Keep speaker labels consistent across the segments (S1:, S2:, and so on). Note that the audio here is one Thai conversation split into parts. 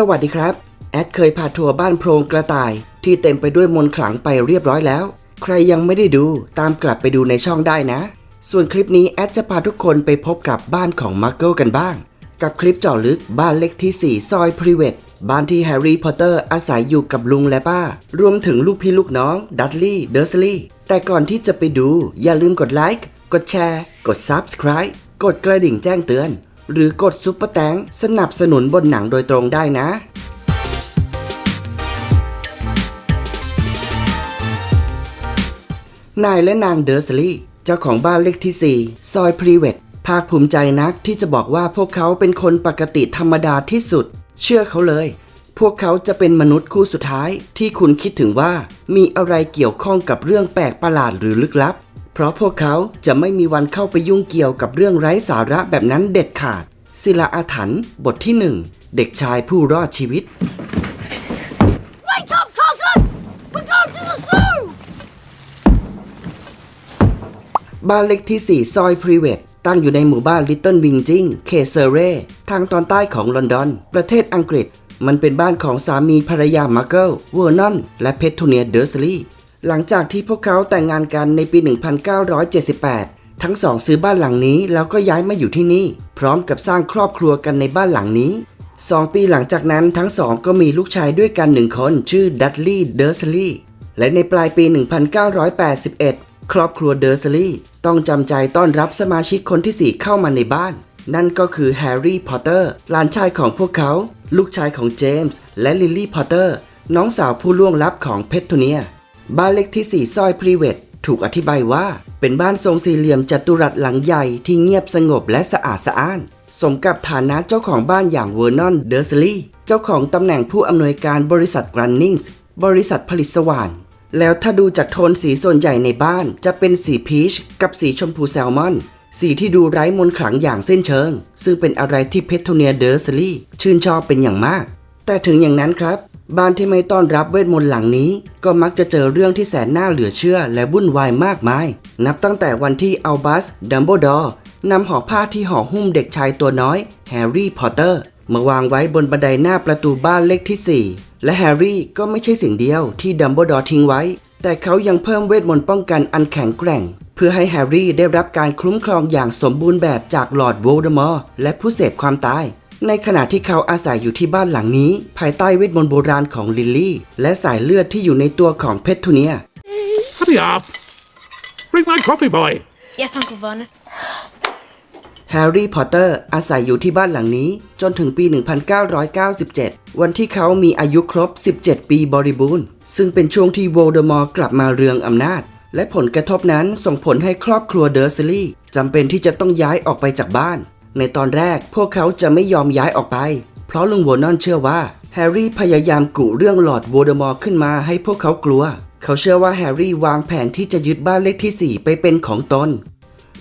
S1: สวัสดีครับ แอดเคยพาทัวร์บ้านโพรงกระต่าย ที่เต็มไปด้วยมนต์ขลังไปเรียบร้อยแล้ว ใครยังไม่ได้ดูตามกลับไปดูในช่องได้นะ ส่วนคลิปนี้แอดจะพาทุกคนไปพบกับบ้านของมักเกิลกันบ้าง กับคลิปเจาะลึกบ้านเล็กที่ 4 ซอยพรีเวตบ้านที่แฮร์รี่พอตเตอร์อาศัยอยู่กับลุงและป้า รวมถึงลูกพี่ลูกน้องดัตลี่เดอร์สลีย์แต่ก่อนที่จะไปดูอย่าลืมกดไลค์กดแชร์ กด Subscribe กดกระดิ่งแจ้งเตือน หรือกดซุปเปอร์แตงสนับสนุนบนหนังโดยตรงได้นะนายและนางเดอร์สลีเจ้าของบ้านเลขที่ 4 ซอยพรีเวตภาคภูมิใจนักที่จะบอกว่าพวกเขาเป็นคนปกติธรรมดาที่สุด เชื่อเขาเลย พวกเขาจะเป็นมนุษย์คู่สุดท้ายที่คุณคิดถึงว่ามีอะไรเกี่ยวข้องกับเรื่องแปลกประหลาดหรือลึกลับ เพราะพวกเขาจะไม่มีวันเข้าไปยุ่งเกี่ยวกับเรื่องไร้สาระแบบนั้นเด็ดขาด ศิลาอาถรรพ์บทที่หนึ่งเด็กชายผู้รอดชีวิต
S2: Wake up, Carlton! We're going to the zoo!
S1: บ้านเล็กที่ 4 ซอยพรีเวตตั้งอยู่ในหมู่บ้านลิตเติ้ลวิงจิงเคเซเรทางตอนใต้ของลอนดอน ประเทศอังกฤษ มันเป็นบ้านของสามีภรรยามาร์เกิลเวอร์นอน และเพทโทเนียเดอร์สลีย์ หลังจากที่พวกเขาแต่งงานกันในปี 1978 ทั้งสองซื้อบ้านหลังนี้แล้วก็ย้ายมาอยู่ที่นี่ พร้อมกับสร้างครอบครัวกันในบ้านหลังนี้สองปีหลังจากนั้นทั้งสองก็มีลูกชายด้วยกันหนึ่งคนชื่อดัตลี่เดอร์สลีย์และในปลายปี 1981 ครอบครัวเดอร์สลีย์ต้องจำใจต้อนรับสมาชิกคนที่ 4 เข้ามาในบ้าน นั่นก็คือแฮร์รี่พอตเตอร์หลานชายของพวกเขา ลูกชายของเจมส์และลิลลี่พอตเตอร์น้องสาวผู้ล่วงลับของเพทโทเนีย บ้านเล็กที่ 4 ซอยพรีเวตถูกอธิบายว่า เป็นบ้านทรงสี่เหลี่ยมจัตุรัสหลังใหญ่ที่เงียบสงบและสะอาดสะอ้าน สมกับฐานะเจ้าของบ้านอย่างเวอร์นอนเดอร์สลีย์เจ้าของตำแหน่งผู้อำนวยการบริษัทกรันนิงส์บริษัทผลิตสว่านแล้วถ้าดูจากโทนสีส่วนใหญ่ในบ้าน จะเป็นสีพีชกับสีชมพูแซลมอน สีที่ดูไร้มนขลังอย่างสิ้นเชิง ซึ่งเป็นอะไรที่เพทโทเนียเดอร์สลีย์ชื่นชอบเป็นอย่างมาก แต่ถึงอย่างนั้นครับ บ้านที่ไม่ต้อนรับเวทมนต์หลังนี้ ก็มักจะเจอเรื่องที่แสนน่าเหลือเชื่อและวุ่นวายมากมาย นับตั้งแต่วันที่อัลบัสดัมเบิลดอร์นำห่อผ้าที่ห่อหุ้มเด็กชายตัวน้อยแฮร์รี่พอตเตอร์มาวางไว้บนบันไดหน้าประตูบ้านเลขที่ 4 และแฮร์รี่ก็ไม่ใช่สิ่งเดียวที่ดัมเบิลดอร์ทิ้งไว้ แต่เขายังเพิ่มเวทมนต์ป้องกันอันแข็งแกร่ง เพื่อให้แฮร์รี่ได้รับการคุ้มครองอย่างสมบูรณ์แบบจากลอร์ดโวลเดอมอร์และผู้เสพความตาย ในขณะที่เขาอาศัยอยู่ที่บ้านหลังนี้ ภายใต้เวทมนต์โบราณของลิลลี่ และสายเลือดที่อยู่ในตัวของเพททูเนีย
S3: Hurry up! Bring my coffee, boy.
S2: Yes, Uncle Vernon.
S1: แฮร์รี่พอตเตอร์อาศัยอยู่ที่บ้านหลังนี้ จนถึงปี 1997 วันที่เขามีอายุครบ 17 ปีบริบูรณ์ ซึ่งเป็นช่วงที่โวลเดอมอร์กลับมาเรืองอำนาจ และผลกระทบนั้นส่งผลให้ครอบครัวเดอร์ซิลีย์จำเป็นที่จะต้องย้ายออกไปจากบ้าน ในตอนแรกพวกเขาจะไม่ยอมย้ายออกไป เพราะลุงโวนอนเชื่อว่าแฮร์รี่พยายามกุเรื่องหลอดโวเดอมอร์ขึ้นมาให้พวกเขากลัว เขาเชื่อว่าแฮร์รี่วางแผนที่จะยึดบ้านเลขที่ 4 ไปเป็นของตน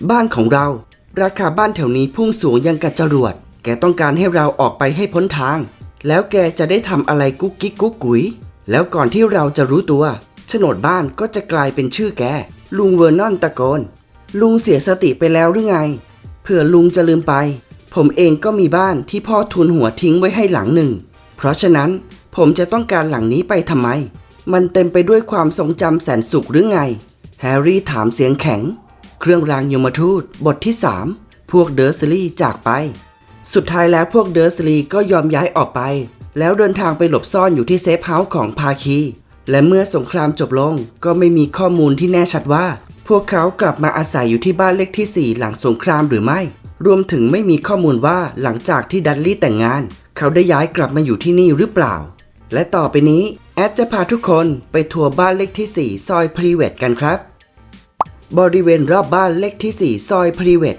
S1: บ้านของเรา ราคาบ้านแถวนี้พุ่งสูงยังกับจรวด แกต้องการให้เราออกไปให้พ้นทาง แล้วแกจะได้ทำอะไรกุ๊กกิ๊กกุ๊กกุ๋ย แล้วก่อนที่เราจะรู้ตัว โฉนดบ้านก็จะกลายเป็นชื่อแก ลุงเวอร์นอนตะโกน ลุงเสียสติไปแล้วหรือไง ผื่อลุงจะลืมไป ผมเองก็มีบ้านที่พ่อทุนหัวทิ้งไว้ให้หลังหนึ่ง เพราะฉะนั้นผมจะต้องการหลังนี้ไปทำไม มันเต็มไปด้วยความทรงจำแสนสุขหรือไง แฮร์รี่ถามเสียงแข็ง เครื่องรางยมทูต บทที่ 3 พวกเดอร์สลีจากไป สุดท้ายแล้วพวกเดอร์สลีก็ยอมย้ายออกไป แล้วเดินทางไปหลบซ่อนอยู่ที่เซฟเฮาส์ของภาคี และเมื่อสงครามจบลงก็ไม่มีข้อมูลที่แน่ชัดว่า พวกเขากลับมาอาศัยอยู่ที่บ้านเลขที่ 4 หลังสงครามหรือไม่ รวมถึงไม่มีข้อมูลว่าหลังจากที่ดัตลี่แต่งงาน เขาได้ย้ายกลับมาอยู่ที่นี่หรือเปล่า และต่อไปนี้ แอดจะพาทุกคนไปทัวร์บ้านเลขที่ 4 ซอยพรีเวตกันครับ บริเวณรอบบ้านเลขที่ 4 ซอยพรีเวต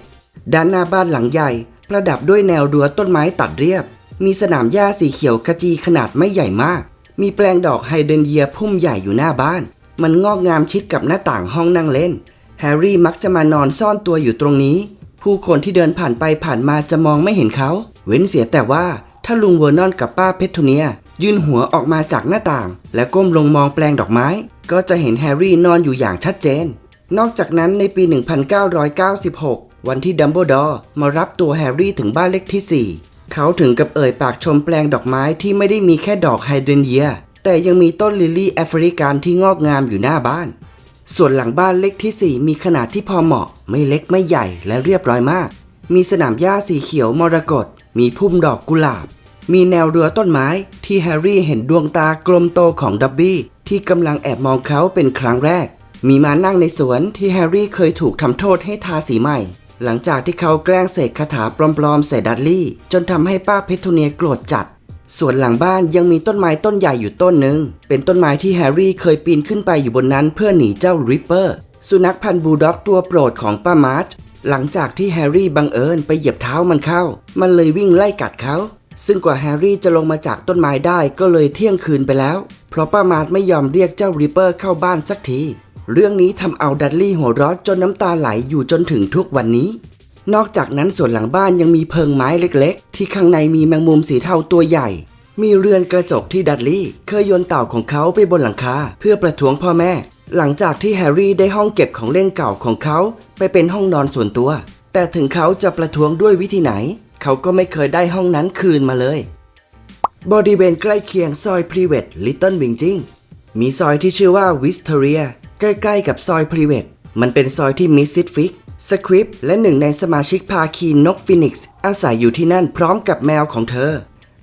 S1: ด้านหน้าบ้านหลังใหญ่ ประดับด้วยแนวรั้วต้นไม้ตัดเรียบ มีสนามหญ้าสีเขียวขจีขนาดไม่ใหญ่มาก มีแปลงดอกไฮเดรนเยียพุ่มใหญ่อยู่หน้าบ้าน มันงอกงามชิดกับหน้าต่างห้องนั่งเล่น แฮร์รี่มักจะมานอนซ่อนตัวอยู่ตรงนี้ ผู้คนที่เดินผ่านไปผ่านมาจะมองไม่เห็นเขา เว้นเสียแต่ว่าถ้าลุงเวอร์นอนกับป้าเพททูเนีย ยื่นหัวออกมาจากหน้าต่าง และก้มลงมองแปลงดอกไม้ ก็จะเห็นแฮร์รี่นอนอยู่อย่างชัดเจน นอกจากนั้นในปี 1996 วันที่ดัมเบิลดอร์มารับตัวแฮร์รี่ถึงบ้านเลขที่เขาถึงกับเอ่ยปากชมแปลงดอกไม้ที่ไม่ได้มีแค่ดอกไฮเดรนเยีย แต่ยังมีต้นลิลลี่แอฟริกันที่งอกงามอยู่หน้าบ้าน ส่วนหลังบ้านเล็กที่ 4 มีขนาดที่พอเหมาะ ไม่เล็กไม่ใหญ่และเรียบร้อยมาก มีสนามหญ้าสีเขียวมรกตมีพุ่มดอกกุหลาบ มีแนวเรือต้นไม้ที่แฮร์รี่เห็นดวงตากลมโตของดับบี้ที่กำลังแอบมองเขาเป็นครั้งแรก มีมานั่งในสวนที่แฮร์รี่เคยถูกทำโทษให้ทาสีใหม่ หลังจากที่เขาแกล้งเสกคาถาปลอมๆใส่ดัดลี่จนทำให้ป้าเพทโทเนียโกรธจัด ส่วนหลังบ้านยังมีต้นไม้ต้นใหญ่อยู่ต้นหนึ่ง เป็นต้นไม้ที่แฮร์รี่เคยปีนขึ้นไปอยู่บนนั้นเพื่อหนีเจ้าริปเปอร์ สุนัขพันธุ์บูลด็อกตัวโปรดของป้ามาร์ชหลังจากที่แฮร์รี่บังเอิญไปเหยียบเท้ามันเข้า มันเลยวิ่งไล่กัดเขา ซึ่งกว่าแฮร์รี่จะลงมาจากต้นไม้ได้ก็เลยเที่ยงคืนไปแล้ว เพราะป้ามาร์ชไม่ยอมเรียกเจ้าริปเปอร์เข้าบ้านสักที เรื่องนี้ทำเอาดัดลี่หัวเร้อนจนน้ำตาไหลอยู่จนถึงทุกวันนี้ นอกจากนั้นส่วนหลังบ้านยังมีเพิงไม้เล็กๆ ที่ข้างในมีแมงมุมสีเทาตัวใหญ่ มีเรือนกระจกที่ดัดลี่ เคยโยนเต่าของเขาไปบนหลังคาเพื่อประท้วงพ่อแม่ หลังจากที่แฮร์รี่ได้ห้องเก็บของเล่นเก่าของเขา ไปเป็นห้องนอนส่วนตัว แต่ถึงเขาจะประท้วงด้วยวิธีไหน เขาก็ไม่เคยได้ห้องนั้นคืนมาเลย บริเวณใกล้เคียงซอยพรีเวตลิตเติ้ลวิงจิงมีซอยที่ชื่อว่าวิสเทเรียใกล้ๆกับซอยพรีเวตมันเป็นซอยที่มิสซิตฟิก สควิปและหนึ่งในสมาชิกภาคีนกฟินิกซ์อาศัยอยู่ที่นั่นพร้อมกับแมวของเธอ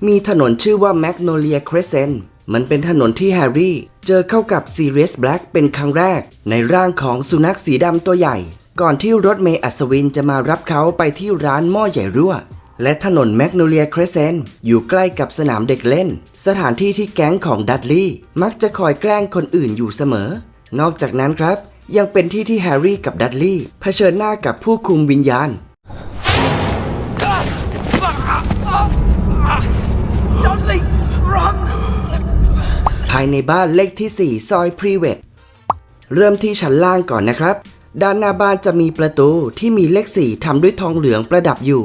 S1: มีถนนชื่อว่าแมกโนเลียครสเซนมันเป็นถนนที่แฮร์รี่เจอเข้ากับซีเรียสแบล็กเป็นครั้งแรก ในร่างของสุนัขสีดำตัวใหญ่ ก่อนที่รถเมย์อัศวินจะมารับเขาไปที่ร้านหม้อใหญ่รั่ว และถนนแมกโนเลียครสเซนอยู่ใกล้กับสนามเด็กเล่น สถานที่ที่แก๊งของดัดลี่มักจะคอยแกล้งคนอื่นอยู่เสมอ นอกจากนั้นครับ ยังเป็นที่ที่แฮร์รี่กับดัดลี่เผชิญหน้ากับผู้คุมวิญญาณ
S2: Dudley, run!
S1: ภายในบ้านเลขที่ 4 ซอยพรีเวตเริ่มที่ชั้นล่างก่อนนะครับ ด้านหน้าบ้านจะมีประตูที่มีเลข 4ทำด้วยทองเหลืองประดับอยู่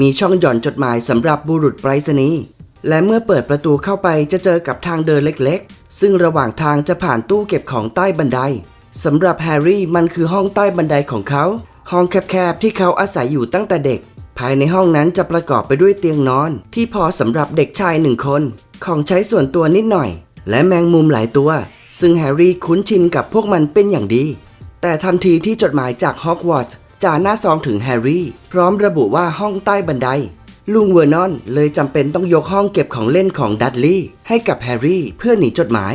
S1: มีช่องหย่อนจดหมายสำหรับบุรุษไปรษณีย์และเมื่อเปิดประตูเข้าไปจะเจอกับทางเดินเล็กๆ ซึ่งระหว่างทางจะผ่านตู้เก็บของใต้บันได สำหรับแฮร์รี่มันคือห้องใต้บันไดของเขา ห้องแคบๆที่เขาอาศัยอยู่ตั้งแต่เด็ก ภายในห้องนั้นจะประกอบไปด้วยเตียงนอน ที่พอสำหรับเด็กชายหนึ่งคน ของใช้ส่วนตัวนิดหน่อย และแมงมุมหลายตัว ซึ่งแฮร์รี่คุ้นชินกับพวกมันเป็นอย่างดี แต่ทันทีที่จดหมายจากฮอกวอตส์จ่าหน้าซองถึงแฮร์รี่ พร้อมระบุว่าห้องใต้บันไดลุงเวอร์นอนเลยจำเป็นต้องยกห้องเก็บของเล่นของดัดลี่ให้กับแฮร์รี่เพื่อหนีจดหมาย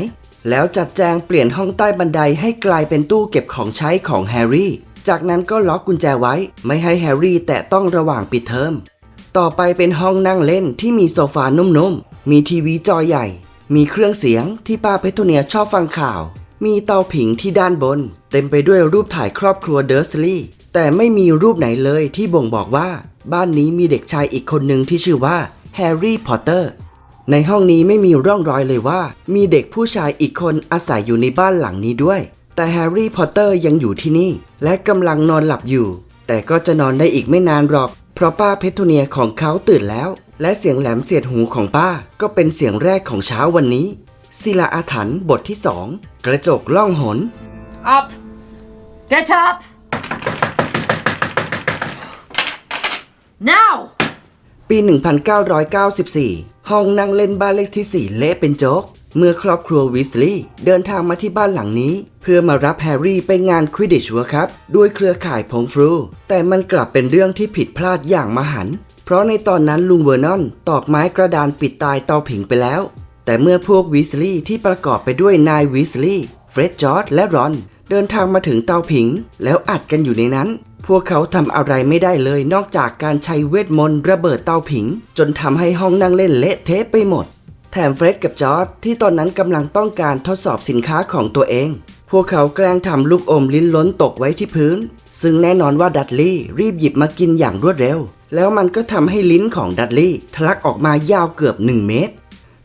S1: แล้วจัดแจงเปลี่ยนห้องใต้บันไดให้กลายเป็นตู้เก็บของใช้ของแฮร์รี่ จากนั้นก็ล็อกกุญแจไว้ ไม่ให้แฮร์รี่แตะต้องระหว่างปิดเทอม ต่อไปเป็นห้องนั่งเล่นที่มีโซฟานุ่มๆ มีทีวีจอใหญ่ มีเครื่องเสียงที่ป้าเพทโทเนียชอบฟังข่าว มีเตาผิงที่ด้านบน เต็มไปด้วยรูปถ่ายครอบครัวเดอร์สลีย์แต่ไม่มีรูปไหนเลยที่บ่งบอกว่า บ้านนี้มีเด็กชายอีกคนหนึ่งที่ชื่อว่าแฮร์รี่พอตเตอร์ ในห้องนี้ไม่มีร่องรอยเลยว่า มีเด็กผู้ชายอีกคนอาศัยอยู่ในบ้านหลังนี้ด้วย แต่แฮร์รี่พอตเตอร์ยังอยู่ที่นี่ และกำลังนอนหลับอยู่ แต่ก็จะนอนได้อีกไม่นานหรอก เพราะป้าเพทโทเนียของเขาตื่นแล้ว และเสียงแหลมเสียดหูของป้า ก็เป็นเสียงแรกของเช้าวันนี้ศิลาอาถรรพ์บทที่สองกระจกล่องหน
S4: Up! Get up! Now!
S1: ปี 1994 ห้องนั่งเล่นบ้านเลขที่ 4 เละเป็นโจ๊ก เมื่อครอบครัววิสลีย์เดินทางมาที่บ้านหลังนี้ เพื่อมารับแฮร์รี่ไปงานควิดิชเวิร์ครับ ด้วยเครือข่ายผงฟรู แต่มันกลับเป็นเรื่องที่ผิดพลาดอย่างมหัน เพราะในตอนนั้นลุงเวอร์นอนตอกไม้กระดานปิดตายเตาผิงไปแล้ว แต่เมื่อพวกวิสลีย์ที่ประกอบไปด้วยนายวิสลีย์เฟร็ดจอร์ดและรอน เดินทางมาถึงเตาผิง แล้วอัดกันอยู่ในนั้น พวกเขาทำอะไรไม่ได้เลยนอกจากการใช้เวทมนต์ระเบิดเตาผิง จนทำให้ห้องนั่งเล่นเละเทะไปหมด แถมเฟร็ดกับจอร์ดที่ตอนนั้นกำลังต้องการทดสอบสินค้าของตัวเอง พวกเขาแกล้งทำลูกอมลิ้นล้นตกไว้ที่พื้น ซึ่งแน่นอนว่าดัดลี่รีบหยิบมากินอย่างรวดเร็ว แล้วมันก็ทำให้ลิ้นของดัดลี่ทะลักออกมายาวเกือบ 1 เมตร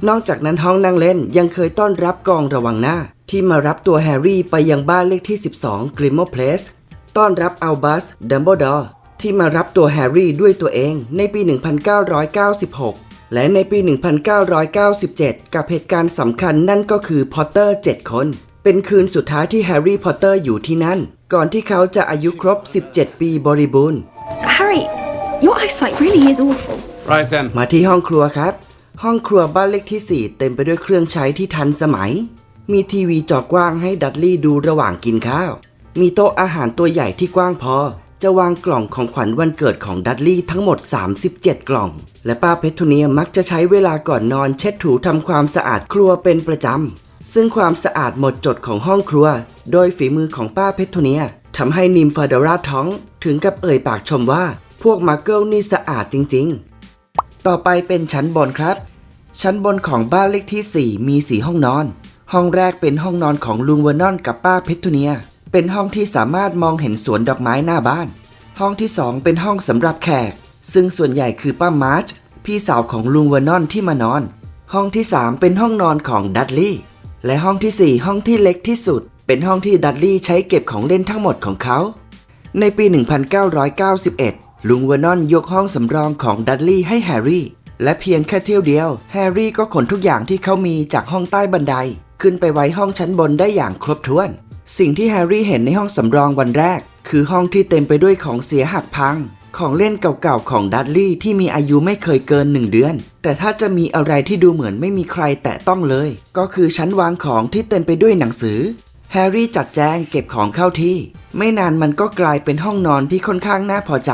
S1: นอกจากนั้นห้องนั่งเล่นยังเคยต้อนรับกองระวังหน้า ที่มารับตัวแฮร์รี่ไปยังบ้านเลขที่ 12กริมโมเพลส ต้อนรับอัลบัสดัมเบิลดอร์ที่มารับตัวแฮร์รี่ด้วยตัวเองในปี 1996 และในปี 1997 กับเหตุการณ์สำคัญนั่นก็คือพอตเตอร์ 7 คน เป็นคืนสุดท้ายที่แฮร์รี่พอตเตอร์อยู่ที่นั่น ก่อนที่เขาจะอายุครบ 17 ปีบริบูรณ์
S5: Harry, your eyesight really is awful. Right then.
S1: มาที่ห้องครัวครับ ห้องครัวบ้านเลขที่ 4 เต็มไปด้วยเครื่องใช้ที่ทันสมัย มีทีวีจอกว้างให้ดัดลี่ดูระหว่างกินข้าว มีโต๊ะอาหารตัวใหญ่ที่กว้างพอ จะวางกล่องของขวัญวันเกิดของดัดลี่ทั้งหมด 37 กล่อง และป้าเพทูเนียมักจะใช้เวลาก่อนนอนเช็ดถูทำความสะอาดครัวเป็นประจำ ซึ่งความสะอาดหมดจดของห้องครัว โดยฝีมือของป้าเพทูเนียทำให้นิมฟาดาราท้องถึงกับเอ่ยปากชมว่า พวกมาเกิลนี่สะอาดจริง ๆ ต่อไปเป็นชั้นบนครับ ชั้นบนของบ้านเลขที่ 4 มี 4 ห้องนอน ห้องแรกเป็นห้องนอนของลุงเวอร์นอนกับป้าเพทูเนีย เป็นห้องที่สามารถมองเห็นสวนดอกไม้หน้าบ้าน ห้องที่2เป็นห้องสำหรับแขก ซึ่งส่วนใหญ่คือป้ามาร์ชพี่สาวของลุงเวอร์นอนที่มานอน ห้องที่3เป็นห้องนอนของดัดลี่ และห้องที่สี่ห้องที่เล็กที่สุด เป็นห้องที่ดัดลี่ใช้เก็บของเล่นทั้งหมดของเขา ในปี 1991 ลุงเวอร์นอนยกห้องสำรองของดัดลี่ให้แฮร์รี่และเพียงแค่เที่ยวเดียว แฮร์รี่ก็ขนทุกอย่างที่เขามีจากห้องใต้บันได ขึ้นไปไว้ห้องชั้นบนได้อย่างครบถ้วน สิ่งที่แฮร์รี่เห็นในห้องสำรองวันแรก คือห้องที่เต็มไปด้วยของเสียหักพัง ของเล่นเก่าๆของดัดลี่ที่มีอายุไม่เคยเกินหนึ่งเดือน แต่ถ้าจะมีอะไรที่ดูเหมือนไม่มีใครแตะต้องเลย ก็คือชั้นวางของที่เต็มไปด้วยหนังสือ แฮร์รี่จัดแจงเก็บของเข้าที่ ไม่นานมันก็กลายเป็นห้องนอนที่ค่อนข้างน่าพอใจ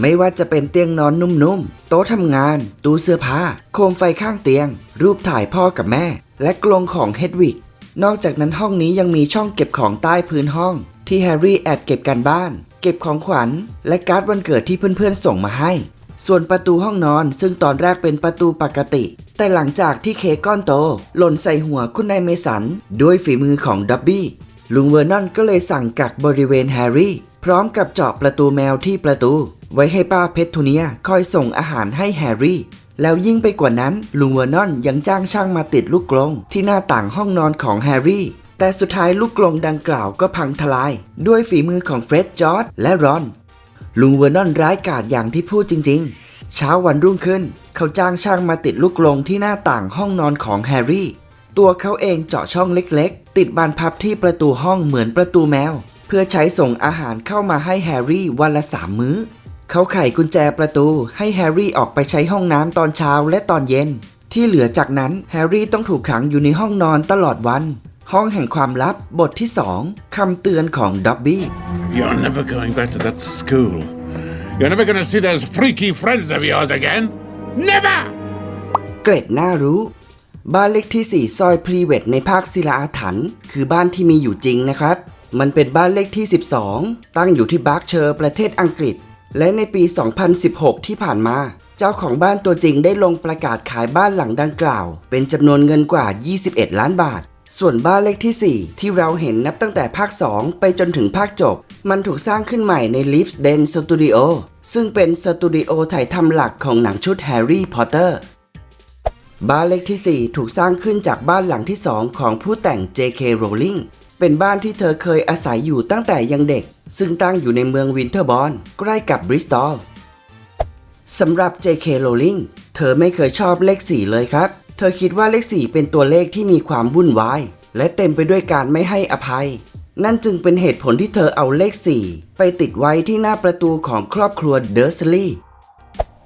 S1: ไม่ว่าจะเป็นเตียงนอนนุ่มๆ โต๊ะทำงาน ตู้เสื้อผ้า โคมไฟข้างเตียง รูปถ่ายพ่อกับแม่ และกรงของเฮดวิก นอกจากนั้นห้องนี้ยังมีช่องเก็บของใต้พื้นห้อง ที่แฮร์รี่แอบเก็บกันบ้าน เก็บของขวัญ และการ์ดวันเกิดที่เพื่อนๆส่งมาให้ ส่วนประตูห้องนอนซึ่งตอนแรกเป็นประตูปกติ แต่หลังจากที่เค้กก้อนโต หล่นใส่หัวคุณนายเมสัน ด้วยฝีมือของดับบี้ลุงเวอร์นอนก็เลยสั่งกักบริเวณแฮร์รี่ พร้อมกับเจาะประตูแมวที่ประตู ไว้ให้ป้าเพชรทูเนียคอยส่งอาหารให้แฮร์รี่ แล้วยิ่งไปกว่านั้นลุงเวอร์นอนยังจ้างช่างมาติดลูกกรงที่หน้าต่างห้องนอนของแฮร์รี่ แต่สุดท้ายลูกกรงดังกล่าวก็พังทลาย ด้วยฝีมือของเฟร็ดจอร์ดและรอน ลุงเวอร์นอนร้ายกาจอย่างที่พูดจริง ๆ เช้าวันรุ่งขึ้น เขาจ้างช่างมาติดลูกกรงที่หน้าต่างห้องนอนของแฮร์รี่ ตัวเขาเองเจาะช่องเล็กๆ ติดบานพับที่ประตูห้องเหมือนประตูแมว เพื่อใช้ส่งอาหารเข้ามาให้แฮร์รี่วันละสามมื้อ เขาไขกุญแจประตูให้แฮร์รี่ออกไปใช้ห้องน้ำตอนเช้าและตอนเย็น ที่เหลือจากนั้นแฮร์รี่ต้องถูกขังอยู่ในห้องนอนตลอดวัน ห้องแห่งความลับบทที่สองคำเตือนของด็อบบี้
S3: You're never going back to that school. You're never going to see those freaky friends of yours again. Never!
S1: เกร็ดน่ารู้ บ้านเลขที่ 4 ซอยพรีเวตในภาคศิลาอาถรรพ์คือบ้านที่มีอยู่จริงนะครับ มันเป็นบ้านเลขที่ 12 ตั้งอยู่ที่บาร์กเชอร์ประเทศอังกฤษ และในปี 2016 ที่ผ่านมา เจ้าของบ้านตัวจริงได้ลงประกาศขายบ้านหลังดังกล่าว เป็นจำนวนเงินกว่า 21 ล้านบาท ส่วนบ้านเลขที่ 4 ที่เราเห็นนับตั้งแต่ภาค 2 ไปจนถึงภาคจบ มันถูกสร้างขึ้นใหม่ใน l i v e s d e n Studio ซึ่งเป็นสตูดิโอถ่ายทำหลักของหนังชุด Harry Potter บ้านเลขที่ 4 ถูกสร้างขึ้นจากบ้านหลังที่ 2 ของผู้แต่ง J.K. Rowling เป็นบ้านที่เธอเคยอาศัยอยู่ตั้งแต่ยังเด็ก ซึ่งตั้งอยู่ในเมืองวินเทอร์บอนใกล้กับบริสตอลสำหรับ J.K. Rowling เธอไม่เคยชอบเลข 4 เลยครับ เธอคิดว่าเลข 4 เป็นตัวเลขที่มีความวุ่นวาย และเต็มไปด้วยการไม่ให้อภัย นั่นจึงเป็นเหตุผลที่เธอเอาเลข 4 ไปติดไว้ที่หน้าประตูของครอบครัวเดอร์สลีย์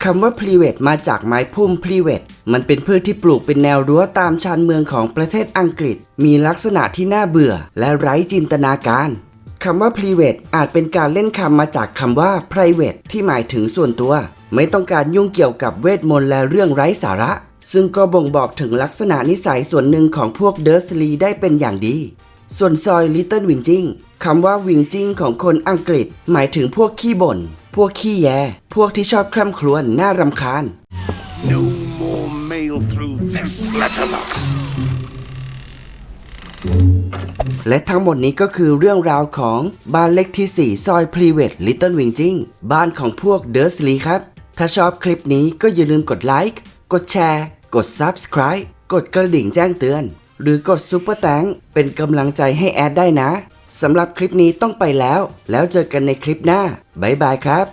S1: คำว่า p r i v a t มาจากไม้พุ่ม p r i v a t มันเป็นพืชที่ปลูกเป็นแนวรั้วตามชานเมืองของประเทศอังกฤษ มีลักษณะที่น่าเบื่อ และไร้จินตนาการคำว่า p r i v a t อาจเป็นการเล่นคำมาจากคำว่า private ที่หมายถึงส่วนตัว ไม่ต้องการยุ่งเกี่ยวกับเวทมนต์และเรื่องไร้สาระ ซึ่งก็บ่งบอกถึงลักษณะนิสัยส่วนหนึ่งของพวกเดอร์สลีได้เป็นอย่างดี ส่วนซอยลิตเติ้ลวิงจิงคำว่าวิงจิงของคนอังกฤษ หมายถึงพวกขี้บ่น พวกขี้แย พวกที่ชอบคร่ำครวญน่ารำคาญ
S6: No more mail through this letterbox.
S1: และทั้งหมดนี้ก็คือเรื่องราวของบ้านเล็กที่ 4 ซอยพรีเวทลิตเติ้ลวิงจิงบ้านของพวกเดอร์สลีครับ ถ้าชอบคลิปนี้ก็อย่าลืมกดไลค์กดแชร์ กด Subscribe กดกระดิ่งแจ้งเตือน หรือกดซุปเปอร์แตงเป็นกำลังใจให้แอดได้นะสำหรับคลิปนี้ต้องไปแล้ว แล้วเจอกันในคลิปหน้า บ๊ายบายครับ